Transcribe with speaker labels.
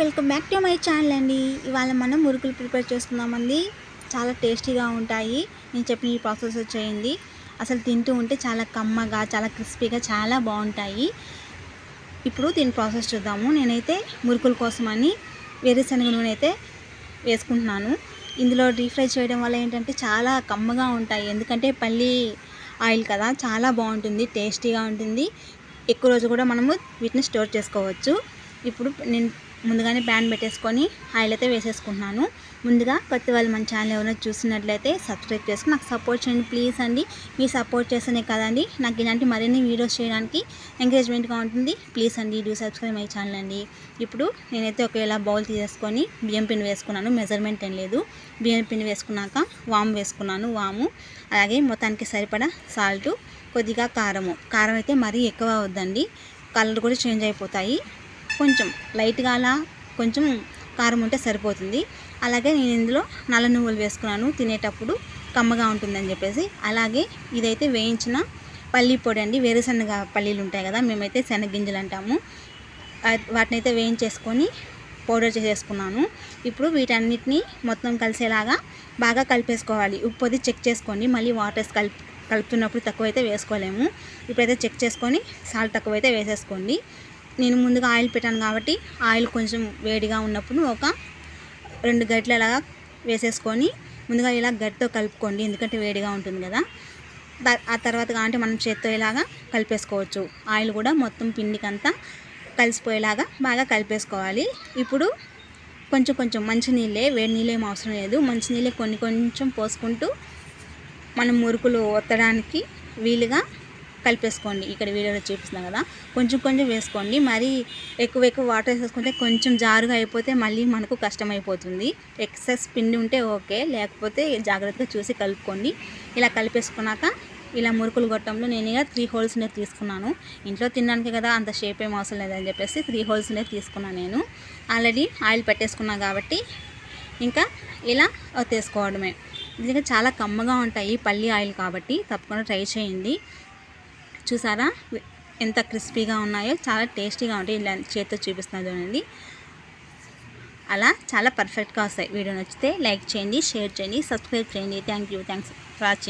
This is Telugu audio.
Speaker 1: Welcome back to my channel అండి. ఇవాళ మనం మురుకులు ప్రిపేర్ చేసుకుందామండి. చాలా టేస్టీగా ఉంటాయి. నేను చెప్పిన ఈ ప్రాసెస్ వచ్చేయండి. అసలు తింటూ ఉంటే చాలా కమ్మగా చాలా క్రిస్పీగా చాలా బాగుంటాయి. ఇప్పుడు దీని ప్రాసెస్ చూద్దాము. నేనైతే మురుకుల కోసమని వేరుశనగ నూనె అయితే వేసుకుంటున్నాను. ఇందులో డీప్ ఫ్రై చేయడం వల్ల ఏంటంటే చాలా కమ్మగా ఉంటాయి. ఎందుకంటే పల్లి ఆయిల్ కదా చాలా బాగుంటుంది టేస్టీగా ఉంటుంది. ఎక్కువ రోజు కూడా మనము వీటిని స్టోర్ చేసుకోవచ్చు. ఇప్పుడు నేను ముందుగానే ప్యాన్ పెట్టేసుకొని ఆయిల్ అయితే వేసేసుకుంటున్నాను. ముందుగా కొత్త వాళ్ళు మన ఛానల్ ఎవరైనా చూసినట్లయితే సబ్స్క్రైబ్ చేసుకుని నాకు సపోర్ట్ చేయండి ప్లీజ్ అండి. మీ సపోర్ట్ చేస్తేనే కదండి నాకు ఇలాంటి మరిన్ని వీడియోస్ చేయడానికి ఎంకరేజ్మెంట్గా ఉంటుంది. ప్లీజ్ అండి డూ సబ్స్క్రైబ్ మై ఛానల్ అండి. ఇప్పుడు నేనైతే ఒకవేళ బౌల్ తీసేసుకొని బియ్యం పిండి వేసుకున్నాను. మెజర్మెంట్ ఏం లేదు. బియ్యం పిండి వేసుకున్నాక వాము వేసుకున్నాను వాము. అలాగే మొత్తానికి సరిపడా సాల్టు కొద్దిగా కారము. కారం అయితే మరీ ఎక్కువ వద్దండి. కలర్ కూడా చేంజ్ అయిపోతాయి. కొంచెం లైట్గా అలా కొంచెం కారం ఉంటే సరిపోతుంది. అలాగే నేను ఇందులో నల్ల నువ్వులు వేసుకున్నాను. తినేటప్పుడు కమ్మగా ఉంటుందని చెప్పేసి. అలాగే ఇదైతే వేయించిన పల్లి పొడి అండి. వేరుశనగ పల్లీలు ఉంటాయి కదా మేమైతే శనగింజలు అంటాము. వాటిని అయితే వేయించేసుకొని పౌడర్ చేసేసుకున్నాను. ఇప్పుడు వీటన్నిటిని మొత్తం కలిసేలాగా బాగా కలిపేసుకోవాలి. ఉప్పు అది చెక్ చేసుకోండి. మళ్ళీ వాటర్స్ కలిపి కలుపుతున్నప్పుడు తక్కువైతే వేసుకోలేము. ఇప్పుడైతే చెక్ చేసుకొని సాల్ట్ తక్కువైతే వేసేసుకోండి. నేను ముందుగా ఆయిల్ పెట్టాను కాబట్టి ఆయిల్ కొంచెం వేడిగా ఉన్నప్పుడు ఒక రెండు గట్లలాగా వేసేసుకొని ముందుగా ఇలా గట్టితో కలుపుకోండి. ఎందుకంటే వేడిగా ఉంటుంది కదా. ఆ తర్వాత అంటే మనం చేత్తో ఇలాగా కలిపేసుకోవచ్చు. ఆయిల్ కూడా మొత్తం పిండికంతా కలిసిపోయేలాగా బాగా కలిపేసుకోవాలి. ఇప్పుడు కొంచెం కొంచెం మంచినీళ్ళే వేడి నీళ్ళు ఏం అవసరం లేదు. మంచినీళ్ళే కొన్ని కొంచెం పోసుకుంటూ మనం మురుకులు ఒత్తడానికి వీలుగా కలిపేసుకోండి. ఇక్కడ వీడియోలో చూపిస్తున్నాం కదా. కొంచెం కొంచెం వేసుకోండి. మరి ఎక్కువ ఎక్కువ వాటర్ వేసుకుంటే కొంచెం జారుగా అయిపోతే మళ్ళీ మనకు కష్టమైపోతుంది. ఎక్సెస్ పిండి ఉంటే ఓకే. లేకపోతే జాగ్రత్తగా చూసి కలుపుకోండి. ఇలా కలిపేసుకున్నాక ఇలా మురుకులు గొట్టంలో నేను ఇక త్రీ హోల్స్ అనేది తీసుకున్నాను. ఇంట్లో తినడానికి కదా అంత షేప్ ఏం అవసరం లేదని చెప్పేసి త్రీ హోల్స్ అనేది తీసుకున్నాను నేను. ఆల్రెడీ ఆయిల్ పెట్టేసుకున్నాను కాబట్టి ఇంకా ఇలా తీసుకోవడమే. ఇది చాలా కమ్మగా ఉంటాయి పల్లి ఆయిల్ కాబట్టి తప్పకుండా ట్రై చేయండి. చూసారా? ఎంత క్రిస్పీగా ఉన్నాయో చాలా టేస్టీగా ఉంటాయి. ఇలా చేతితో చూపిస్తున్నా చూడండి. అలా చాలా పర్ఫెక్ట్గా వస్తాయి. వీడియో నచ్చితే లైక్ చేయండి షేర్ చేయండి సబ్స్క్రైబ్ చేయండి. Thank you thanks for watching.